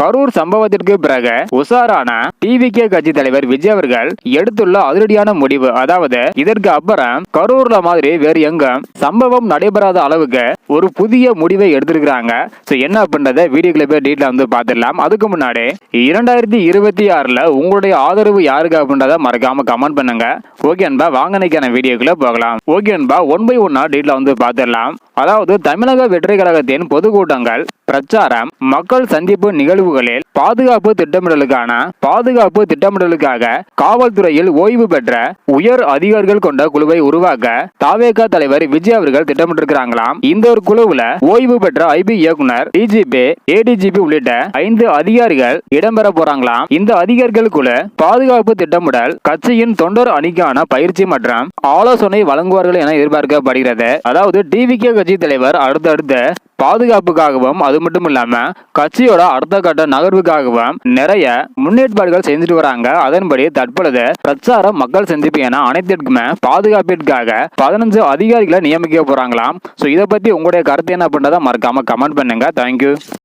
கரூர் சம்பவத்திற்கு பிறகு உஷாரான டிவிகே கட்சி தலைவர் விஜய் அவர்கள் எடுத்துள்ள அதிரடியான முடிவு. அதாவது இதற்கு அப்புறம் கரூர்ல மாதிரி வேறு எங்கும் சம்பவம் நடைபெறாத அளவுக்கு ஒரு புதிய முடிவை எடுத்திருக்கிறாங்க. ஸோ என்ன அப்படின்றத வீடியோக்குள்ள போய் டீட்டெயில் வந்து பார்த்துடலாம். அதுக்கு முன்னாடி இரண்டாயிரத்தி இருபத்தி ஆறுல உங்களுடைய ஆதரவு யாருக்கு அப்படின்றத மறக்காம கமெண்ட் பண்ணுங்க. ஓகே அன்பா வாங்கினைக்கான வீடியோக்குள்ள போகலாம். ஓகே அன்பா ஒன் பை ஒன்னா டீட்டெயில் வந்து பார்த்துடலாம். அதாவது தமிழக வெற்றி கழகத்தின் பொதுக்கூட்டங்கள் பிரச்சாரம் மக்கள் சந்திப்பு நிகழ்வுகளில் பாதுகாப்பு திட்டமிடலுக்கான பாதுகாப்பு திட்டமிடலுக்காக காவல்துறையில் ஓய்வு பெற்ற உயர் அதிகாரிகள் கொண்ட குழுவை உருவாக்க தாவேகா தலைவர் விஜய் அவர்கள் திட்டமிட்டிருக்கிறாங்களாம். இந்த ஒரு குழுவுல ஓய்வு பெற்ற ஐபி இயக்குனர் டிஜிபி ஏடிஜிபி உள்ளிட்ட ஐந்து அதிகாரிகள் இடம்பெற போறாங்களாம். இந்த அதிகாரிகள் குழு பாதுகாப்பு திட்டமிடல் கட்சியின் தொண்டர் அணிக்கான பயிற்சி மற்றும் ஆலோசனை வழங்குவார்கள் என எதிர்பார்க்கப்படுகிறது. அதாவது டிவிகே கட்சி தலைவர் அடுத்தடுத்து பாதுகாப்புக்காகவும் அது மட்டும் இல்லாம கட்சியோட அடுத்த கட்ட நகர்வுக்காகவும் நிறைய முன்னேற்பாடுகள் செஞ்சுட்டு வராங்க. அதன்படி தற்பொழுது பிரச்சாரம் மக்கள் சந்திப்பு என அனைத்திற்குமே பாதுகாப்பிற்காக பதினஞ்சு அதிகாரிகளை நியமிக்க போறாங்களாம். ஸோ இதை பத்தி உங்களுடைய கருத்து என்ன அப்படின்றத மறக்காம கமெண்ட் பண்ணுங்க. தேங்க்யூ